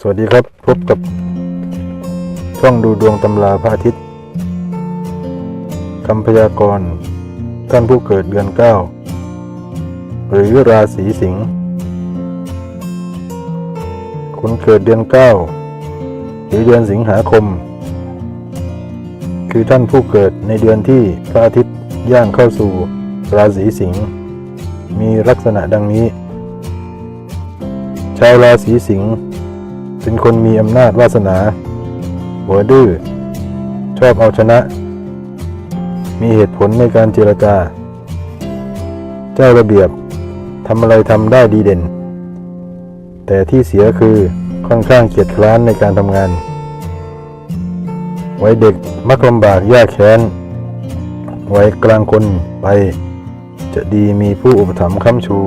สวัสดีครับพบกับช่องดูดวงตำราพระอาทิตย์คำพยากรณ์ท่านผู้เกิดเดือนเก้าหรือราศีสิงห์คนเกิดเดือนเก้าหรือเดือนสิงหาคม คือท่านผู้เกิดในเดือนที่พระอาทิตย์ย่างเข้าสู่ราศีสิงห์มีลักษณะดังนี้ ชาวราศีสิงห์ เป็นคนมีอำนาจวาสนา หัวดื้อ ชอบเอาชนะ มีเหตุผลในการเจรจา เจ้าระเบียบทำอะไรทำได้ดีเด่น แต่ที่เสียคือค่อนข้างเกียจคร้านในการทำงาน ไว้เด็กมักลำบากยากแค้น ไว้กลางคนไปจะดีมีผู้อุปถัมภ์ค้ำชู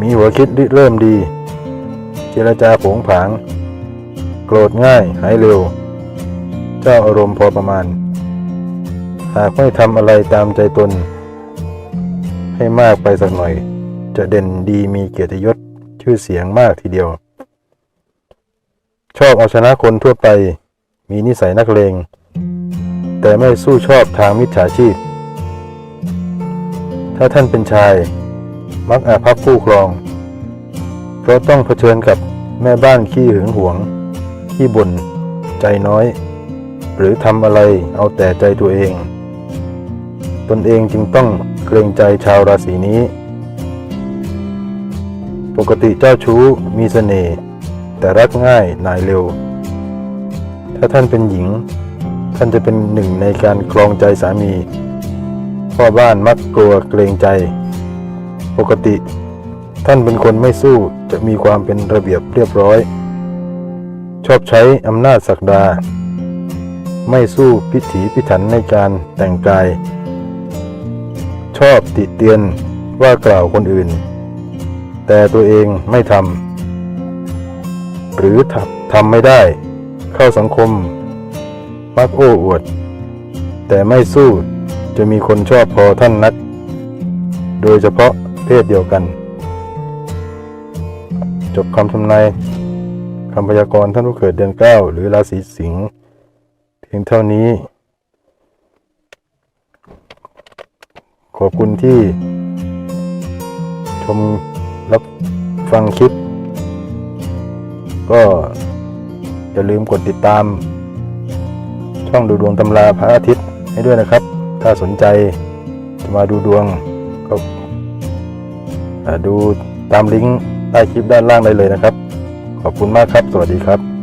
มีหัวคิดริเริ่มดี จรจาโผงผาง โกรธง่ายหายเร็ว เจ้าอารมณ์พอประมาณ หากไม่ทำอะไรตามใจตน ให้มากไปสักหน่อย จะเด่นดีมีเกียรติยศชื่อเสียงมากทีเดียว ชอบเอาชนะคนทั่วไป มีนิสัยนักเลง แต่ไม่สู้ชอบทางมิจฉาชีพ ถ้าท่านเป็นชาย มักอาภัพคู่ครอง เพราะต้องเผชิญกับ แม่บ้านขี้หึงหวง ขี้บ่นใจน้อย หรือทำอะไรเอาแต่ใจตัวเอง ตนเองจึงต้องเกรงใจชาวราศีนี้ ปกติเจ้าชู้มีเสน่ห์แต่รักง่ายนายเร็ว ถ้าท่านเป็นหญิง ท่านจะเป็นหนึ่งในการครองใจสามี พ่อบ้านมักกลัวเกรงใจ ปกติ ท่านเป็นคนไม่สู้จะมีความเป็นระเบียบเรียบร้อย ชอบใช้อำนาจศักดา ไม่สู้พิถีพิถันในการแต่งกาย ชอบติเตียนว่ากล่าวคนอื่น แต่ตัวเองไม่ทำหรือทำทำไม่ได้ เข้าสังคม มักโอ้อวด แต่ไม่สู้จะมีคนชอบพอท่านนัก โดยเฉพาะเพศเดียวกัน จบคำทำนายคำพยากรณ์ท่านผู้เกิดเดือนเก้าหรือราศีสิงห์เพียงเท่านี้ ขอบคุณที่ ชมรับฟังคลิป ก็อย่าลืมกดติดตาม ช่องดูดวงตำราพระอาทิตย์ให้ด้วยนะครับ ถ้าสนใจจะมาดูดวงก็ดูตามลิงก์ ใต้คลิปด้านล่างได้เลยนะครับ ขอบคุณมากครับ สวัสดีครับ